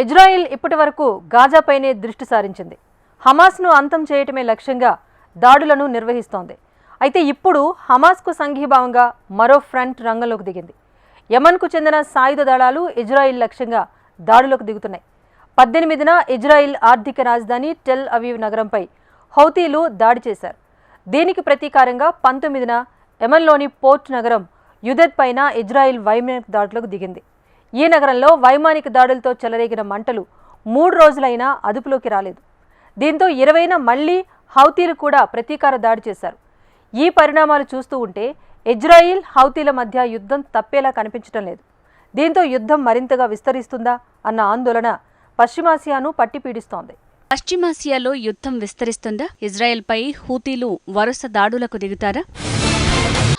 Israel ఇప్పటి వరకు గాజాపైనే దృష్టి సారించింది. హమాస్ను అంతం చేయటమే లక్ష్యంగా దాడులను నిర్వహిస్తోంది. అయితే ఇప్పుడు హమాస్కు సంఘీభావంగా మరో ఫ్రంట్ రంగంలోకి దిగింది. యమన్కు చెందిన సాయుధ దళాలు ఇజ్రాయిల్ లక్ష్యంగా దాడులకు దిగుతున్నాయి. పద్దెనిమిదిన ఇజ్రాయిల్ ఆర్థిక రాజధాని టెల్ అవీవ్ నగరంపై హౌతీలు దాడి చేశారు. దీనికి ప్రతీకారంగా పంతొమ్మిదిన యమన్లోని పోర్ట్ నగరం యుదెత్ పైన ఇజ్రాయిల్ వైమానిక దాడులకు దిగింది. ఈ నగరంలో వైమానిక దాడులతో చెలరేగిన మంటలు మూడు రోజులైనా అదుపులోకి రాలేదు. దీంతో ఇరవైన మళ్ళీ హౌతీలు కూడా ప్రతీకార దాడి చేశారు. ఈ పరిణామాలు చూస్తూ ఉంటే ఇజ్రాయిల్ హౌతీల మధ్య యుద్ధం తప్పేలా కనిపించడం లేదు. దీంతో యుద్ధం మరింతగా విస్తరిస్తుందా అన్న ఆందోళన పశ్చిమాసియాను పట్టిపీడిస్తోంది. పశ్చిమాసియాలో యుద్ధం విస్తరిస్తుందా? ఇజ్రాయెల్పై హూతీలు వరుస దాడులకు దిగుతారా?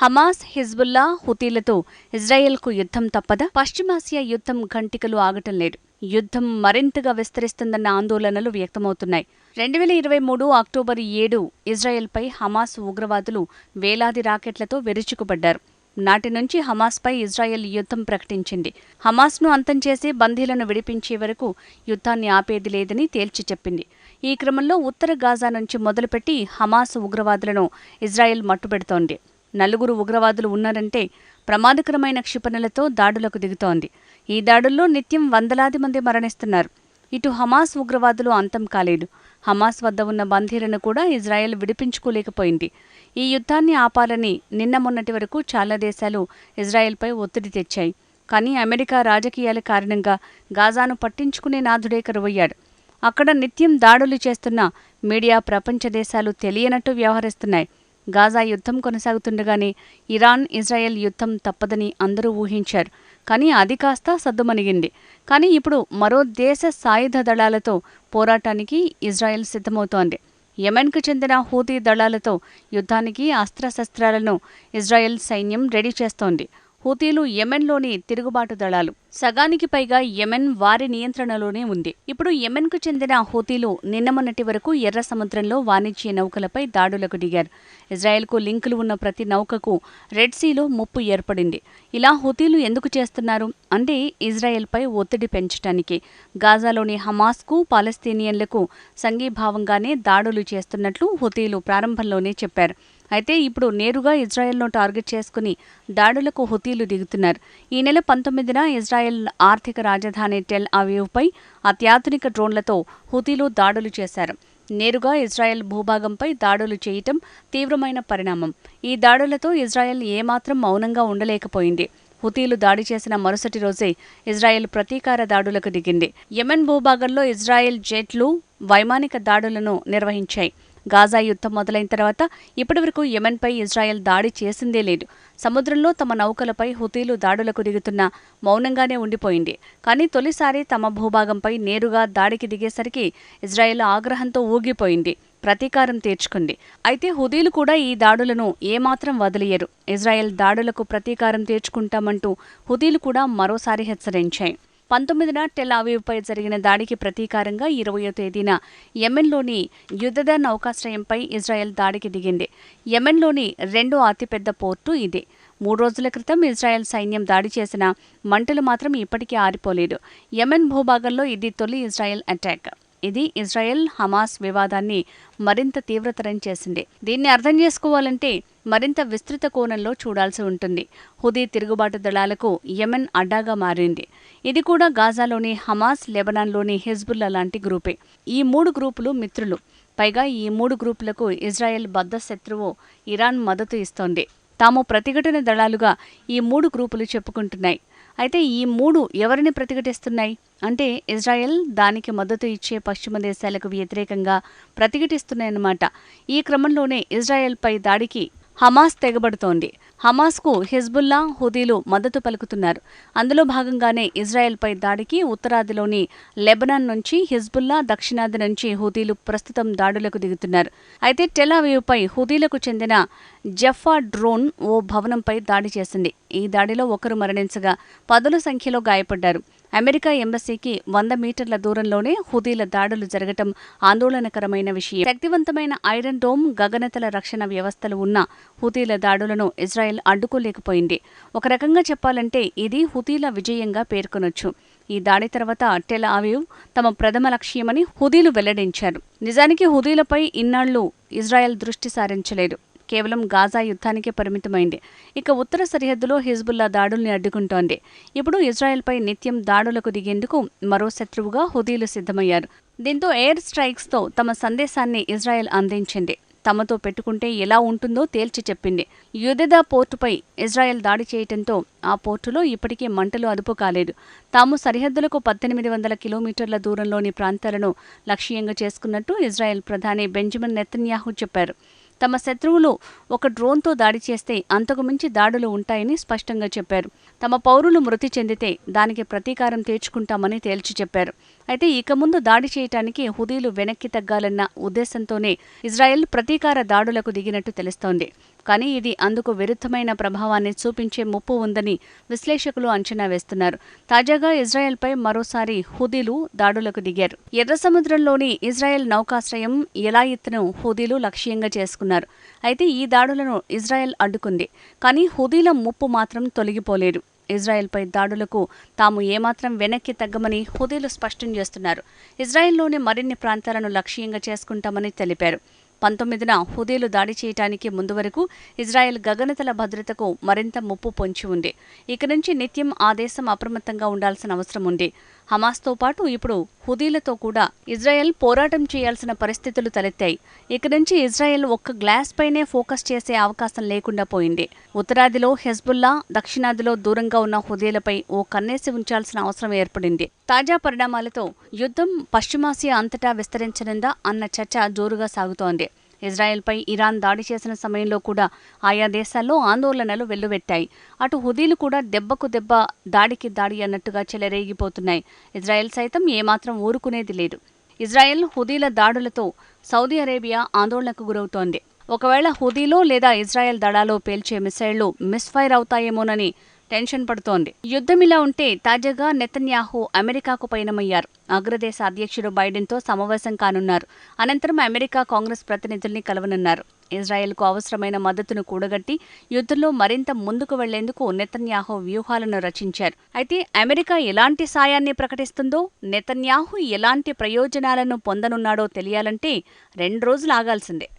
హమాస్ హిజ్బుల్లా హుతీలతో ఇజ్రాయెల్కు యుద్ధం తప్పదా? పశ్చిమాసియా యుద్ధం గంటికలు ఆగటం లేదు. యుద్ధం మరింతగా విస్తరిస్తుందన్న ఆందోళనలు వ్యక్తమవుతున్నాయి. రెండు వేల ఇరవై మూడు అక్టోబర్ ఏడు ఇజ్రాయెల్పై హమాస్ ఉగ్రవాదులు వేలాది రాకెట్లతో విరుచుకుపడ్డారు. నాటి నుంచి హమాస్పై ఇజ్రాయెల్ యుద్ధం ప్రకటించింది. హమాస్ను అంతం చేసి బందీలను విడిపించే వరకు యుద్ధాన్ని ఆపేది లేదని తేల్చి చెప్పింది. ఈ క్రమంలో ఉత్తర గాజా నుంచి మొదలుపెట్టి హమాస్ ఉగ్రవాదులను ఇజ్రాయెల్ మట్టుబెడుతోంది. నలుగురు ఉగ్రవాదులు ఉన్నారంటే ప్రమాదకరమైన క్షిపణులతో దాడులకు దిగుతోంది. ఈ దాడుల్లో నిత్యం వందలాది మంది మరణిస్తున్నారు. ఇటు హమాస్ ఉగ్రవాదులు అంతం కాలేదు. హమాస్ వద్ద ఉన్న బంధీలను కూడా ఇజ్రాయెల్ విడిపించుకోలేకపోయింది. ఈ యుద్ధాన్ని ఆపాలని నిన్న మొన్నటి వరకు చాలా దేశాలు ఇజ్రాయెల్పై ఒత్తిడి తెచ్చాయి. కానీ అమెరికా రాజకీయాల కారణంగా గాజాను పట్టించుకునే నాథుడే కరువయ్యాడు. అక్కడ నిత్యం దాడులు చేస్తున్న మీడియా ప్రపంచ దేశాలు తెలియనట్టు వ్యవహరిస్తున్నాయి. గాజా యుద్ధం కొనసాగుతుండగానే ఇరాన్ ఇజ్రాయెల్ యుద్ధం తప్పదని అందరూ ఊహించారు. కానీ అది కాస్త సద్దుమణిగింది కానీ ఇప్పుడు మరో దేశ సాయుధ దళాలతో పోరాటానికి ఇజ్రాయెల్ సిద్ధమవుతోంది. యెమెన్కు చెందిన హూతీ దళాలతో యుద్ధానికి అస్త్రశస్త్రాలను ఇజ్రాయెల్ సైన్యం రెడీ చేస్తోంది. హూతీలు యెమెన్లోని తిరుగుబాటు దళాలు. సగానికి పైగా యెమెన్ వారి నియంత్రణలోనే ఉంది. ఇప్పుడు యెమెన్కు చెందిన హూతీలు నిన్న మొన్నటి వరకు ఎర్ర సముద్రంలో వాణిజ్య నౌకలపై దాడులకు దిగారు. ఇజ్రాయెల్కు లింకులు ఉన్న ప్రతి నౌకకు రెడ్ సీలో ముప్పు ఏర్పడింది. ఇలా హూతీలు ఎందుకు చేస్తున్నారు? అంటే ఇజ్రాయెల్పై ఒత్తిడి పెంచడానికి గాజాలోని హమాస్కు పాలస్తీనియన్లకు సంఘీభావంగానే దాడులు చేస్తున్నట్లు హుతీలు ప్రారంభంలోనే చెప్పారు. అయితే ఇప్పుడు నేరుగా ఇజ్రాయెల్ను టార్గెట్ చేసుకుని దాడులకు హుతీలు దిగుతున్నారు. ఈ నెల పంతొమ్మిదిన ఇజ్రాయెల్ ఆర్థిక రాజధాని టెల్ అవీవ్పై అత్యాధునిక డ్రోన్లతో హుతీలు దాడులు చేశారు. నేరుగా ఇజ్రాయెల్ భూభాగంపై దాడులు చేయటం తీవ్రమైన పరిణామం. ఈ దాడులతో ఇజ్రాయెల్ ఏమాత్రం మౌనంగా ఉండలేకపోయింది. హుతీలు దాడి చేసిన మరుసటి రోజే ఇజ్రాయెల్ ప్రతీకార దాడులకు దిగింది. యెమెన్ భూభాగంలో ఇజ్రాయెల్ జెట్లు వైమానిక దాడులను నిర్వహించాయి. గాజా యుద్ధం మొదలైన తర్వాత ఇప్పటివరకు యెమెన్పై ఇజ్రాయెల్ దాడి చేసిందే లేదు. సముద్రంలో తమ నౌకలపై హుతీలు దాడులకు దిగుతున్న మౌనంగానే ఉండిపోయింది. కానీ తొలిసారి తమ భూభాగంపై నేరుగా దాడికి దిగేసరికి ఇజ్రాయెల్ ఆగ్రహంతో ఊగిపోయింది. ప్రతీకారం తీర్చుకుంది. అయితే హుదీలు కూడా ఈ దాడులను ఏమాత్రం వదిలియరు. ఇజ్రాయెల్ దాడులకు ప్రతీకారం తీర్చుకుంటామంటూ హుదీలు కూడా మరోసారి హెచ్చరించాయి. పంతొమ్మిదిన టెల్ అవీవ్పై జరిగిన దాడికి ప్రతీకారంగా ఇరవయో తేదీన యెమెన్లోని యుద్ధద నౌకాశ్రయంపై ఇజ్రాయెల్ దాడికి దిగింది. యెమెన్లోని రెండో అతిపెద్ద పోర్టు ఇదే. మూడు రోజుల క్రితం ఇజ్రాయెల్ సైన్యం దాడి చేసిన మంటలు మాత్రం ఇప్పటికీ ఆరిపోలేదు. యెమెన్ భూభాగంలో ఇది తొలి ఇజ్రాయెల్ అటాక్. ఇది ఇజ్రాయెల్ హమాస్ వివాదాన్ని మరింత తీవ్రతరం చేసింది. దీన్ని అర్థం చేసుకోవాలంటే మరింత విస్తృత కోణంలో చూడాల్సి ఉంటుంది. హుదీ తిరుగుబాటు దళాలకు యెమెన్ అడ్డాగా మారింది. ఇది కూడా గాజాలోని హమాస్ లెబనాన్లోని హిజ్బుల్లా లాంటి గ్రూపే. ఈ మూడు గ్రూపులు మిత్రులు. పైగా ఈ మూడు గ్రూపులకు ఇజ్రాయెల్ బద్ద శత్రువు ఇరాన్ మద్దతు ఇస్తోంది. తాము ప్రతిఘటన దళాలుగా ఈ మూడు గ్రూపులు చెప్పుకుంటున్నాయి. అయితే ఈ మూడు ఎవరిని ప్రతిఘటిస్తున్నాయి? అంటే ఇజ్రాయెల్ దానికి మద్దతు ఇచ్చే పశ్చిమ దేశాలకు వ్యతిరేకంగా ప్రతిఘటిస్తున్నాయన్నమాట. ఈ క్రమంలోనే ఇజ్రాయెల్పై దాడికి హమాస్ తెగబడుతోంది. హమాస్కు హిజ్బుల్లా హుదీలు మద్దతు పలుకుతున్నారు. అందులో భాగంగానే ఇజ్రాయెల్పై దాడికి ఉత్తరాదిలోని లెబనాన్ నుంచి హిజ్బుల్లా దక్షిణాది నుంచి హుదీలు ప్రస్తుతం దాడులకు దిగుతున్నారు. అయితే టెలావీవ్పై హుదీలకు చెందిన జఫా డ్రోన్ ఓ భవనంపై దాడి చేసింది. ఈ దాడిలో ఒకరు మరణించగా పదుల సంఖ్యలో గాయపడ్డారు. అమెరికా ఎంబసీకి వంద మీటర్ల దూరంలోనే హుదీల దాడులు జరగటం ఆందోళనకరమైన విషయం. శక్తివంతమైన ఐరన్ డోమ్ గగనతల రక్షణ వ్యవస్థలు ఉన్న హుతీల దాడులను ఇజ్రాయెల్ అడ్డుకోలేకపోయింది. ఒక రకంగా చెప్పాలంటే ఇది హుతీల విజయంగా పేర్కొనొచ్చు. ఈ దాడి తర్వాత టెల్ ఆవివ్ తమ ప్రథమ లక్ష్యమని హుదీలు వెల్లడించారు. నిజానికి హుదీలపై ఇన్నాళ్ళు ఇజ్రాయెల్ దృష్టి సారించలేదు. కేవలం గాజా యుద్ధానికే పరిమితమైంది. ఇక ఉత్తర సరిహద్దులో హిజ్బుల్లా దాడుల్ని అడ్డుకుంటోంది. ఇప్పుడు ఇజ్రాయెల్పై నిత్యం దాడులకు దిగేందుకు మరో శత్రువుగా హుదీలు సిద్ధమయ్యారు. దీంతో ఎయిర్ స్ట్రైక్స్తో తమ సందేశాన్ని ఇజ్రాయెల్ అందించింది. తమతో పెట్టుకుంటే ఎలా ఉంటుందో తేల్చి చెప్పింది. యుదెదా పోర్టుపై ఇజ్రాయెల్ దాడి చేయటంతో ఆ పోర్టులో ఇప్పటికే మంటలు అదుపు కాలేదు. తాము సరిహద్దులకు పద్దెనిమిది వందల కిలోమీటర్ల దూరంలోని ప్రాంతాలను లక్ష్యంగా చేసుకున్నట్టు ఇజ్రాయెల్ ప్రధాని బెంజమిన్ నెతన్యాహు చెప్పారు. తమ శత్రువులు ఒక డ్రోన్తో దాడి చేస్తే అంతకు మించి దాడులు ఉంటాయని స్పష్టంగా చెప్పారు. తమ పౌరులు మృతి చెందితే దానికి ప్రతీకారం తీర్చుకుంటామని తేల్చి చెప్పారు. అయితే ఇక ముందు దాడి చేయటానికి హుదీలు వెనక్కి తగ్గాలన్న ఉద్దేశంతోనే ఇజ్రాయెల్ ప్రతీకార దాడులకు దిగినట్టు తెలుస్తోంది. కానీ ఇది అందుకు విరుద్ధమైన ప్రభావాన్ని చూపించే ముప్పు ఉందని విశ్లేషకులు అంచనా వేస్తున్నారు. తాజాగా ఇజ్రాయెల్పై మరోసారి హుదీలు దాడులకు దిగారు. ఎర్ర సముద్రంలోని ఇజ్రాయెల్ నౌకాశ్రయం ఎలాయిత్ను హుదీలు లక్ష్యంగా చేసుకున్నారు. అయితే ఈ దాడులను ఇజ్రాయెల్ అడ్డుకుంది. కానీ హుదీల ముప్పు మాత్రం తొలగిపోలేదు. ఇజ్రాయెల్పై దాడులకు తాము ఏమాత్రం వెనక్కి తగ్గమని హుదీలు స్పష్టం చేస్తున్నారు. ఇజ్రాయెల్లోని మరిన్ని ప్రాంతాలను లక్ష్యంగా చేసుకుంటామని తెలిపారు. పంతొమ్మిదిన హుదీలు దాడి చేయటానికి ముందు వరకు ఇజ్రాయెల్ గగనతల భద్రతకు మరింత ముప్పు పొంచి ఉంది. ఇక నుంచి నిత్యం ఆ దేశం అప్రమత్తంగా ఉండాల్సిన అవసరం ఉంది. హమాస్తో పాటు ఇప్పుడు హుదీలతో కూడా ఇజ్రాయెల్ పోరాటం చేయాల్సిన పరిస్థితులు తలెత్తాయి. ఇక నుంచి ఇజ్రాయెల్ ఒక్క గ్లాస్ పైనే ఫోకస్ చేసే అవకాశం లేకుండా పోయింది. ఉత్తరాదిలో హెజ్బుల్లా దక్షిణాదిలో దూరంగా ఉన్న హుదీలపై ఓ కన్నేసి ఉంచాల్సిన అవసరం ఏర్పడింది. తాజా పరిణామాలతో యుద్ధం పశ్చిమాసియా అంతటా విస్తరించనుందా అన్న చర్చ జోరుగా సాగుతోంది. ఇజ్రాయెల్పై ఇరాన్ దాడి చేసిన సమయంలో కూడా ఆయా దేశాల్లో ఆందోళనలు వెల్లువెట్టాయి. అటు హుదీలు కూడా దెబ్బకు దెబ్బ దాడికి దాడి అన్నట్టుగా చెలరేగిపోతున్నాయి. ఇజ్రాయెల్ సైతం ఏమాత్రం ఊరుకునేది లేదు. ఇజ్రాయెల్ హుదీల దాడులతో సౌదీ అరేబియా ఆందోళనకు గురవుతోంది. ఒకవేళ హుదీలో లేదా ఇజ్రాయెల్ దడాలో పేల్చే మిసైళ్ళు మిస్ఫైర్ అవుతాయేమోనని టెన్షన్ పడుతోంది. యుద్ధం ఇలా ఉంటే తాజాగా నెతన్యాహు అమెరికాకు పయనమయ్యారు. అగ్రదేశ అధ్యక్షుడు బైడెన్తో సమావేశం కానున్నారు. అనంతరం అమెరికా కాంగ్రెస్ ప్రతినిధుల్ని కలవనున్నారు. ఇజ్రాయెల్కు అవసరమైన మద్దతును కూడగట్టి యుద్ధంలో మరింత ముందుకు వెళ్ళేందుకు నెతన్యాహు వ్యూహాలను రచించారు. అయితే అమెరికా ఎలాంటి సాయాన్ని ప్రకటిస్తుందో నెతన్యాహు ఎలాంటి ప్రయోజనాలను పొందనున్నాడో తెలియాలంటే రెండు రోజులు ఆగాల్సిందే.